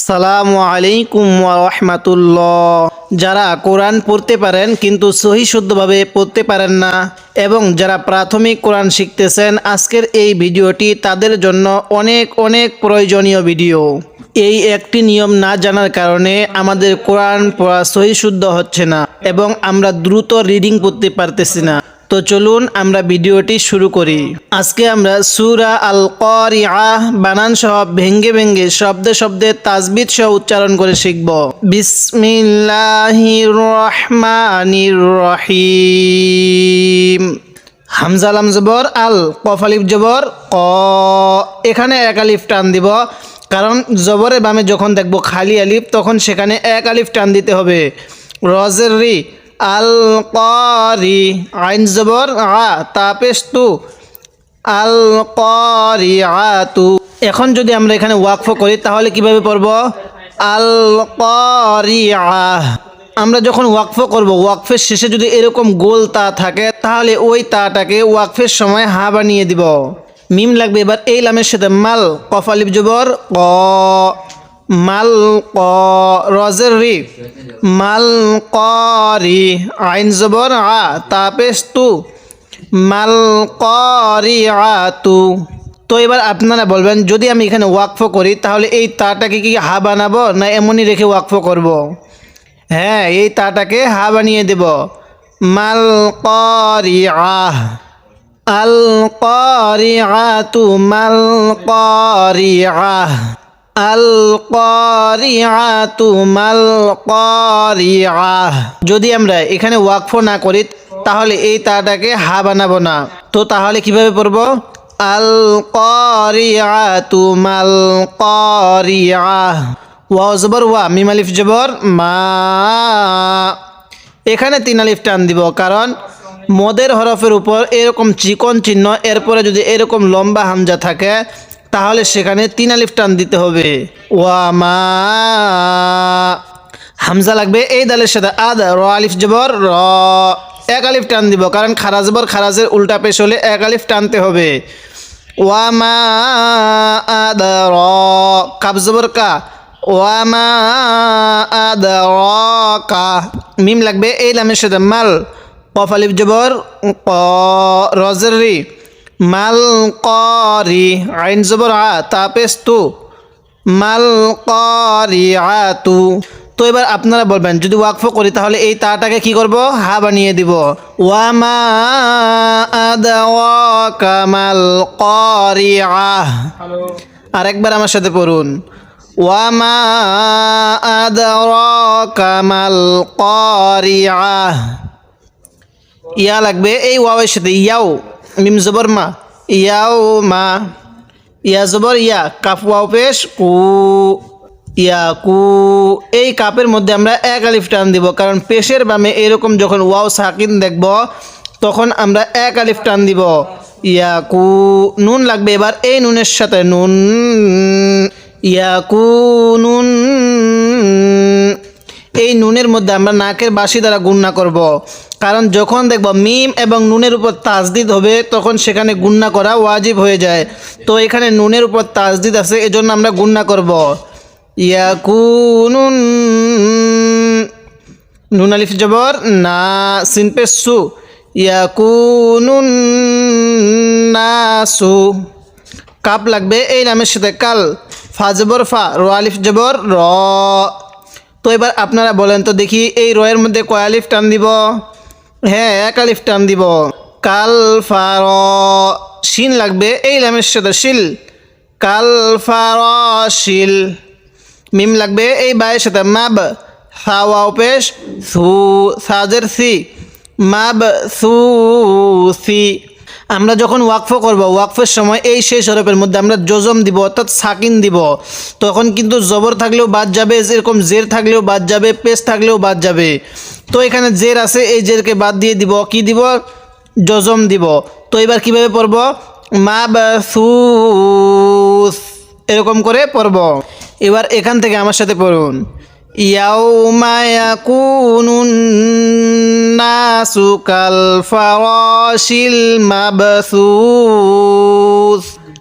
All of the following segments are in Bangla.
আসসালামু আলাইকুম রহমাতুল্লাহ। যারা কোরআন পড়তে পারেন, কিন্তু সহি শুদ্ধভাবে পড়তে পারেন না, এবং যারা প্রাথমিক কোরআন শিখতেছেন, আজকের এই ভিডিওটি তাদের জন্য অনেক অনেক প্রয়োজনীয় ভিডিও। এই একটি নিয়ম না জানার কারণে আমাদের কোরআন পড়া সহি শুদ্ধ হচ্ছে না, এবং আমরা দ্রুত রিডিং করতে পারতেছি না। তো চলুন আমরা ভিডিওটি শুরু করি। আজকে আমরা সুরা আল করিআহ বানান সহ ভেঙ্গে ভেঙ্গে শব্দে শব্দে তাজবিদ সহ উচ্চারণ করে শিখব। বিসমিল্লাহির রহমানির রহিম। হামজা লাম জবর, আল, কফ আলিফ জবর, ক। এখানে এক আলিফ টান দিব, কারণ জবরে বামে যখন দেখব খালি আলিফ, তখন সেখানে এক আলিফ টান দিতে হবে। রজের রি আল করি আইন জবর, আ তাপেশ তু আল করি আতু এখন যদি আমরা এখানে ওয়াকফ করি, তাহলে কীভাবে পড়ব? আল করি আমরা যখন ওয়াকফ করব, ওয়াকফের শেষে যদি এরকম গোল তা থাকে, তাহলে ওই তাটাকে ওয়াকফের সময় হা বানিয়ে দিব। মিম লাগবে এবার এই লামের সাথে মাল কফালিপ জবর, ক। মাল ক রজের রি মাল করি আইন জবর আ তাপেশ তু মাল করি আতু তো এবার আপনারা বলবেন, যদি আমি এখানে ওয়াকফ করি, তাহলে এই তাটাকে কি হা বানাবো, না এমনই রেখে ওয়াকফ করব। হ্যাঁ এই তাটাকে হা বানিয়ে দেব। মাল করি আহ আল করি আতু মাল করি আহ যদি আমরা এখানে ওয়াকফ না করি, তাহলে এই তাটাকে হা বানাবো না। তো তাহলে কীভাবে পড়ব? আল করিআতু মাল করিআহ ওয়া জবর, ওয়া, মিম আলিফ জবর, মা। এখানে তিন আলিফ টান দিব, কারণ মদের হরফের উপর এরকম চিকন চিহ্ন, এরপরে যদি এরকম লম্বা হামজা থাকে তাহলে সেখানে তিন আলিফ টান দিতে হবে। ওয়া মা। হামজা লাগবে এই দালের সাথে আদ, র আলিফ জবর, র। এক আলিফ টান দিব, কারণ খারাজ জবর, খারাজের উল্টা পেশ হলে এক আলিফ টানতে হবে। ওয়া মা আদ, র। কাব কা। ওয়া মা আদ, র কা। মিম লাগবে এই লামের সাথে মাল। কফ আলিফ জবর, ক রজের রি। মাল করি আইন জবর আ তাপেস তু মাল করি আতু তো এবার আপনারা বলবেন যদি ওয়াকফ করি তাহলে এই তাটাকে কি করব? হা বানিয়ে দিব। ওয়ামা আদা মাল করি আহ আরেকবার আমার সাথে পড়ুন। ওয়ামা আদা মাল করি আহ ইয়া লাগবে এই ওয়াওয়ের সাথে ইয়াও। মিম জবর মা, ইয়াও মা। ইয়া জবর ইয়া কাপ ওয়াও পেশ, কু। ইয়া কু। এই কাপের মধ্যে আমরা এক আলিফ টান দিব, কারণ পেশের বামে এরকম যখন ওয়াও সাকিন দেখব, তখন আমরা এক আলিফ টান দিব। ইয়া কু। নুন লাগবে এবার, এই নুনের সাথে নুন। ইয়া কু, নুন। এই নুনের মধ্যে আমরা নাকের বাসি দ্বারা গুণনা করব। কারণ যখন দেখব মিম এবং নুনের উপর তাজদিদ হবে, তখন সেখানে গুণনা করা ওয়াজিব হয়ে যায়। তো এখানে নুনের উপর তাজদিদ আছে, এজন্য আমরা গুণনা করব। ইয়াকুনুন নুন আলিফ জবর, না সিনপে সু। ইয়াকুনুন নাসু। কাপ লাগবে, এই নামের সাথে কাল। ফা জবর ফা, র আলিফ জবর, র। তো এবার আপনারা বলেন তো দেখি এই রয়ের মধ্যে কয় আলিফ টান দিব? হ্যাঁ এক আলিফ টান দিব। কাল, ফার শিন লাগবে। এই লামের সাথে শিল। কাল, ফার, শিল। মিম লাগবে। এই বায়ের সাথে মাব। হাওয়া পেশ। সু, সাজের সি। মাব, সু, সি। আমরা যখন ওয়াকফ করব, ওয়াকফের সময় এই শেষ হরফের মধ্যে আমরা জজম দিব, অর্থাৎ সাকিন দিব। তখন কিন্তু জবর থাকলেও বাদ যাবে, এরকম জের থাকলেও বাদ যাবে, পেশ থাকলেও বাদ যাবে। তো এখানে জের আছে, এই জেরকে বাদ দিয়ে দিব, কি দিব? জজম দিব। তো এবার কীভাবে পড়ব? মা বাসুস এরকম করে পড়ব। এবার এখান থেকে আমার সাথে পড়ুন। ইয়াউমা ইয়াকুনুন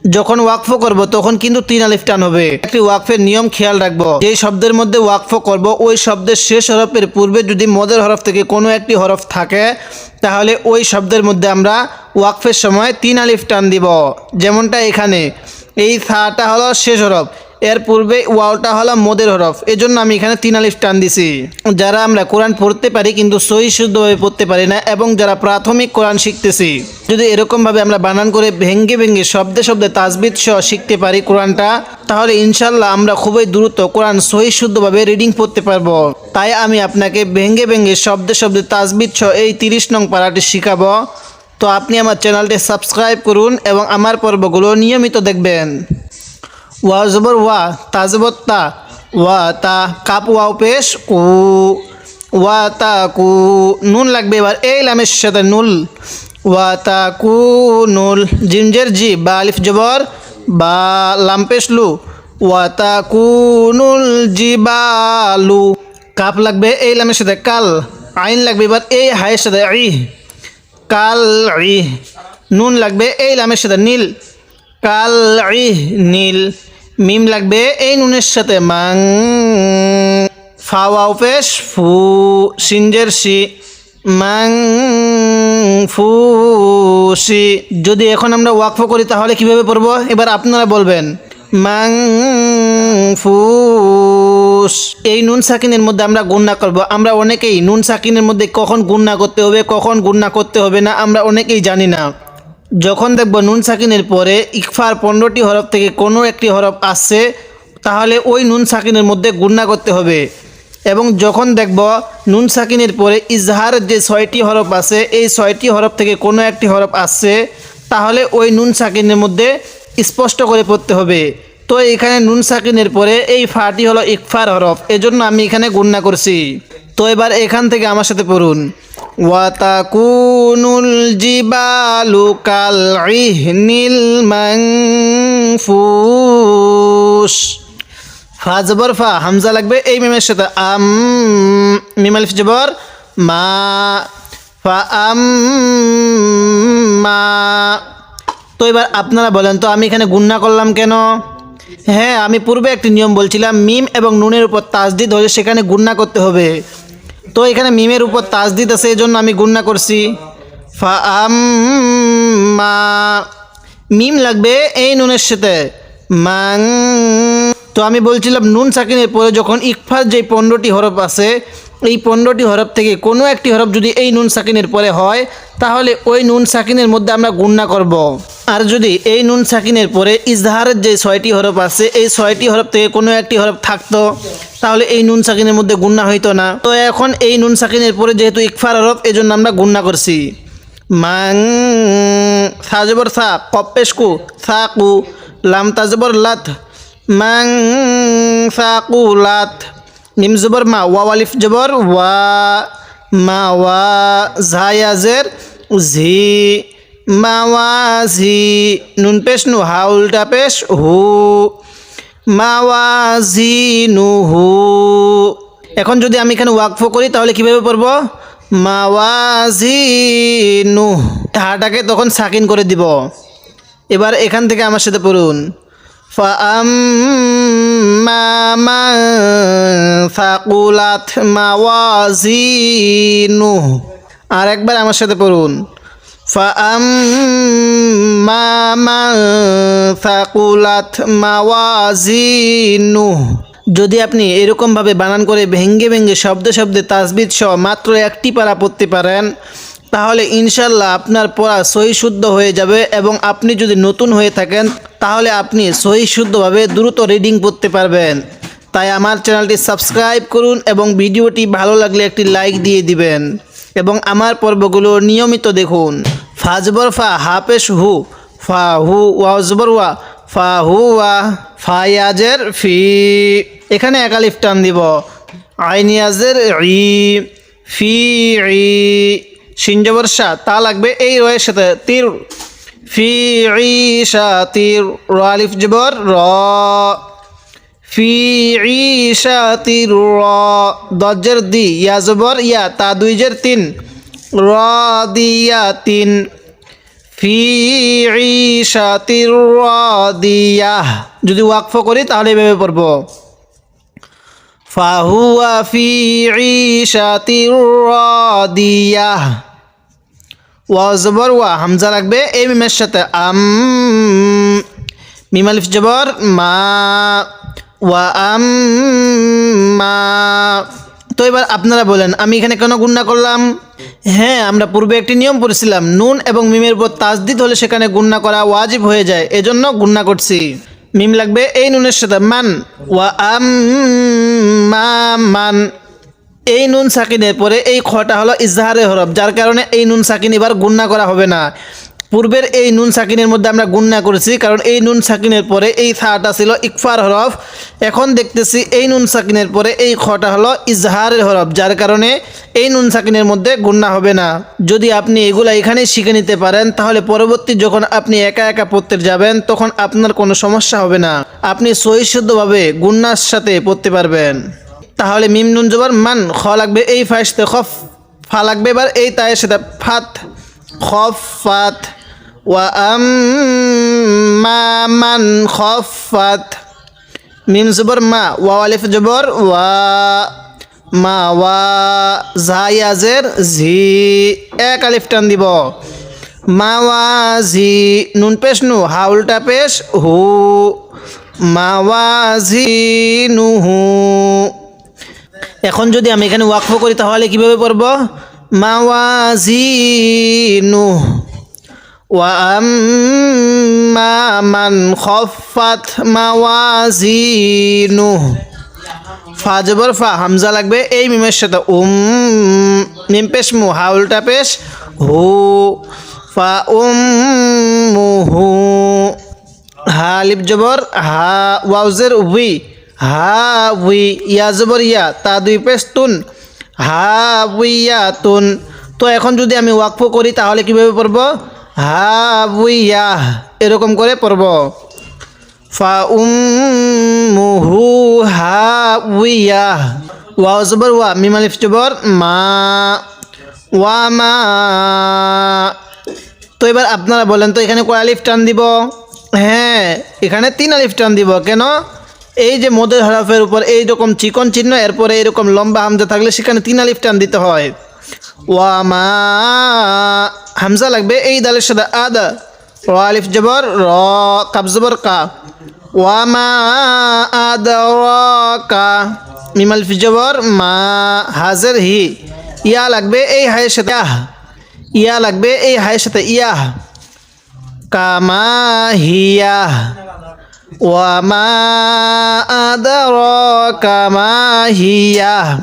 যখন ওয়াকফ করব, তখন কিন্তু তিন আলিফ টান হবে। একটি ওয়াকফের নিয়ম খেয়াল রাখব। যে শব্দের মধ্যে ওয়াকফ করব, ওই শব্দের শেষ হরফের পূর্বে যদি মদের হরফ থেকে কোনো একটি হরফ থাকে, তাহলে ওই শব্দের মধ্যে আমরা ওয়াকফের সময় তিন আলিফ টান দিব। যেমনটা এখানে। এই সাটা হলো শেষ হরফ। এর পূর্বে ওয়াওটা হলো মদের হরফ। এজন্য আমি এখানে তিন আলিফ টান দিছি। যারা আমরা কোরআন পড়তে পারি কিন্তু সহি শুদ্ধভাবে পড়তে পারি না এবং যারা প্রাথমিক কোরআন শিখতেছি, যদি এরকমভাবে আমরা বানান করে ভেঙ্গে ভেঙ্গে শব্দে শব্দে তাজবিদ সহ শিখতে পারি কোরআনটা, তাহলে ইনশাল্লাহ আমরা খুবই দ্রুত কোরআন সহি শুদ্ধভাবে রিডিং পড়তে পারব। তাই আমি আপনাকে ভেঙ্গে ভেঙ্গে শব্দে শব্দে তাজবিদ সহ এই তিরিশ নং পাড়াটি শিখাবো। তো আপনি আমার চ্যানেলটি সাবস্ক্রাইব করুন এবং আমার পর্বগুলো নিয়মিত দেখবেন। ওয়া জবর ওয়া, তা ওয়া তা, কাপ ওয়াও পেশ কু ওয়া তা কু, নুন লাগবে এবার। এই লামের সাথে নুল। ওয়া তা কু, নুল। জিমজের জি, বা আলিফ জবর, বা লাম পেশ লু। ওয়া তা কু, নুল, জি, বা লু। কাপ লাগবে এই লামের সাথে কাল। আইন লাগবে এবার এই হায়ের সাথে আই কাল, ই। নুন লাগবে এই লামের সাথে নীল। কাল নীল মিম লাগবে এই নুনের সাথে, মাং ফাওয়াও পেশ, ফু, সিনজের সি, মাং, ফু, সি। যদি এখন আমরা ওয়াকফ করি, তাহলে কীভাবে পড়ব? এবার আপনারা বলবেন, মাং ফুস এই নুন সাকিনের মধ্যে আমরা গুন্না করব। আমরা অনেকেই নুন সাকিনের মধ্যে কখন গুন্না করতে হবে, কখন গুন্না করতে হবে না, আমরা অনেকেই জানি না। যখন দেখব নুন সাকিনের পরে ইকফার পনেরোটি হরফ থেকে কোনো একটি হরফ আসছে, তাহলে ওই নুন সাকিনের মধ্যে গুন্না করতে হবে। এবং যখন দেখব নুন সাকিনের পরে ইজহারের যে ছয়টি হরফ আছে, এই ছয়টি হরফ থেকে কোনো একটি হরফ আসছে, তাহলে ওই নুন সাকিনের মধ্যে স্পষ্ট করে পড়তে হবে। তো এখানে নুন সাকিনের পরে এই ফাটি হলো ইকফার হরফ, এজন্য আমি এখানে গুন্না করছি। তো এবার এখান থেকে আমার সাথে পড়ুন। জিবালু কাল ইহনিল মাংফুস ফা জবর ফা, হামজা লাগবে এই মিমের সাথে। আম, মিম আলিফ জবর মা, ফা, আম, মা। তো এবার আপনারা বলেন, তো আমি এখানে গুন্না করলাম কেন? হ্যাঁ আমি পূর্বে একটি নিয়ম বলছিলাম, মিম এবং নুনের উপর তাজদিদ হলে সেখানে গুন্না করতে হবে। তো এখানে মিমের উপর তাজদিদ আছে এই জন্য আমি গুন্না করছি মা মিম লাগবে এই নুনের সাথে মাং, তো আমি বলছিলাম নুন সাকিনের পরে যখন ইকফার যে পনেরোটি হরফ আছে, এই পনেরোটি হরফ থেকে কোনো একটি হরফ যদি এই নুন সাকিনের পরে হয়, তাহলে ওই নুন সাকিনের মধ্যে আমরা গুন্না করব। আর যদি এই নুন সাকিনের পরে ইজহারের যে ছয়টি হরফ আছে, এই ছয়টি হরফ থেকে কোনো একটি হরফ থাকতো, তাহলে এই নুন সাকিনের মধ্যে গুন্না হইতো না। তো এখন এই নুন সাকিনের পরে যেহেতু ইকফার হরফ এই জন্য আমরা গুন্না করছি। মাং সাজবর সা কপেশকু সাকু, লাম তাজবর লাত। মাং সাকু লাত। নিম জবর মা, ওয়া ওয়ালিফ জবর, ওয়া মা ওয়া ঝায়াজের ঝি। মাওয়া ঝি নুন পেশ নু হা উল্টা পেশ হু। মাওয়াজি নু হু। এখন যদি আমি এখানে ওয়াকফ করি, তাহলে কীভাবে পড়ব? মাওয়াজি নু। হাটাকে তখন সাকিন করে দিব। এবার এখান থেকে আমার সাথে পড়ুন। ফাকুলাত মাওয়াজিনু আর একবার আমার সাথে পড়ুন। ফাআম্মা ফাকুলাত মাওয়াজিনু যদি আপনি এরকমভাবে বানান করে ভেঙ্গে ভেঙ্গে শব্দে শব্দে তাসবিদ সহ মাত্র একটি পারা পড়তে পারেন, তাহলে ইনশাল্লাহ আপনার পড়া সহি শুদ্ধ হয়ে যাবে এবং আপনি যদি নতুন হয়ে থাকেন, তাহলে আপনি সহি শুদ্ধভাবে দ্রুত রিডিং পড়তে পারবেন। তাই আমার চ্যানেলটি সাবস্ক্রাইব করুন এবং ভিডিওটি ভালো লাগলে একটি লাইক দিয়ে দিবেন। এবং আমার পর্বগুলো নিয়মিত দেখুন। ফাজবর ফা হাফেশ হু, ফা হু, ওয়াজবর ওয়া, ফা হু, ওয়া, ফায়াজের ফি। এখানে একালিফ টান দিব। আইনিয়াজের ই, ফি, ই। সিনজবর শাহ তা লাগবে এই রয়ের সাথে তীর। ফি ঈশা তীর, র আলিফ জবর, র। ফি ঈশা তীর র দজ্জের দি, ইয়া জবর, ইয়া, তা দুই জের তিন। র দিয়া তিন। ফি ঈশাতির রাদিয়াহ যদি ওয়াকফ করি, তাহলে এভাবে পড়ব। ফাহুয়া ফি ঈশাতির রাদিয়াহ ওয়া, জবর, ওয়া, হামজা লাগবে, এই মিমের সাথে। আম, মিম আলিফ জবর, মা। ওয়া তো এবার আপনারা বলেন, আমি এখানে কেন গুন্না করলাম? হ্যাঁ আমরা পূর্বে একটি নিয়ম পড়েছিলাম, নুন এবং মিমের উপর তাজদিদ হলে সেখানে গুন্না করা ওয়াজিব হয়ে যায়, এজন্য গুন্না করছি। মিম লাগবে, এই নুনের সাথে মান, ওয়া আম মান। এই নুন সাকিনের পরে এই খটা হলো ইজহারে হরফ, যার কারণে এই নুন সাকিন এবার গুন্না করা হবে না। পূর্বের এই নুন সাকিনের মধ্যে আমরা গুন্না করেছি, কারণ এই নুন সাকিনের পরে এই থাটা ছিল ইকফার হরফ। এখন দেখতেছি এই নুন সাকিনের পরে এই খটা হলো ইজহারের হরফ, যার কারণে এই নুন সাকিনের মধ্যে গুন্না হবে না। যদি আপনি এগুলা এখানেই শিখে নিতে পারেন, তাহলে পরবর্তী যখন আপনি একা একা পড়তে যাবেন, তখন আপনার কোনো সমস্যা হবে না। আপনি সহিশুদ্ধভাবে গুন্নার সাথে পড়তে পারবেন। তাহলে মিম নুন জবর মান, খ লাগবে এই ফাইসতে খফ, ফা লাগবে এবার এই তায়ের সাথে ফাত, খফ, ফাত। মান খফ ফাত মিম জবর মা ওয়া আলিফ জবর ওয়া মা ওয়া জায়াজের ঝি এক আলিফ টান দিব মাওয়াজি নুন পেশ নু হা উল্টা পেশ হু মাওয়াজি নুহু এখন যদি আমি এখানে ওয়াকফ করি তাহলে কীভাবে পড়ব? মাওয়াজিনু ওয়া আম্মা মান খফাত মাওয়াজিনু ফা জবর ফা হামজা লাগবে এই মিমের সাথে। উম, মিম পেশ মু, হা উল্টা পেশ, হু, ফা উম মুহু হা লিপ জবর, হা ওয়াউজের উই, হা উই, ইয়া জবর ইয়া, তা দুই পেশ তুন, হা উইয়া তুন তো এখন যদি আমি ওয়াকফ করি তাহলে কীভাবে পড়ব? হা উইয়া এরকম করে পড়ব। ফা উম্মুহু হাউইয়া ওয়া জবর ওয়া, মিম আলিফ মা, ওয়া মা। তো এবার আপনারা বলেন তো, এখানে কয় আলিফ টান দিব? হ্যাঁ এখানে তিন আলিফ টান দিব। কেন? এই যে মদের হরফের উপর এই রকম চিকন চিহ্ন, এরপরে এরকম লম্বা হামজা থাকলে সেখানে তিন আলিফ টান দিতে হয়। ওয়া মা হামজা লাগবে, এই দালের সাথে আদা, র, আলিফ জবর, র কাব কা। ওয়া মা আদরাকা মিম, আলিফ মা, হাজের, হি। ইয়া লাগবে, এই হায়ের সাথে আহ। ইয়া লাগবে, এই হায়ের সাথে ইয়াহ। কামা হিয়া ওয়ামা আদরাকা মা হিয়া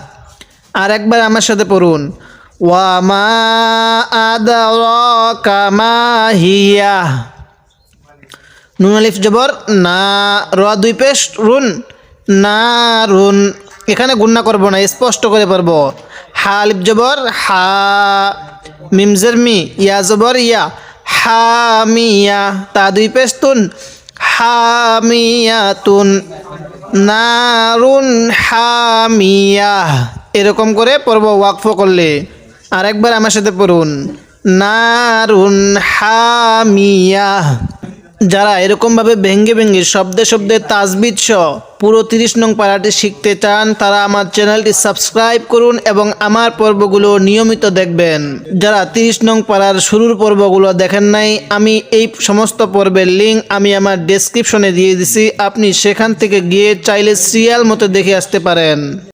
আর একবার আমার সাথে পড়ুন। ওয়ামা আদরাকা মা হিয়া নুন আলিফ জবর না র দুই পেশ রুন না রুন এখানে গুন্না করব না, স্পষ্ট করে পারব। হা আলিফ জবর, হা মিমজের মি, ইয়া জবর, ইয়া। হামিয়া তা দুই পেশ তুন। হামিয়াতুন নারুন হামিয়া এরকম করে পড়ব ওয়াকফ করলে। আরেকবার আমার সাথে পড়ুন। নারুন হামিয়া। যারা এরকমভাবে ভেঙ্গে ভেঙ্গে শব্দে শব্দে তাজবিদ সহ পুরো তিরিশ নং পাড়াটি শিখতে চান, তারা আমার চ্যানেলটি সাবস্ক্রাইব করুন এবং আমার পর্বগুলো নিয়মিত দেখবেন। যারা তিরিশ নং পাড়ার শুরুর পর্বগুলো দেখেন নাই, আমি এই সমস্ত পর্বের লিঙ্ক আমি আমার ডেসক্রিপশনে দিয়ে দিছি। আপনি সেখান থেকে গিয়ে চাইলে সিরিয়াল মতো দেখে আসতে পারেন।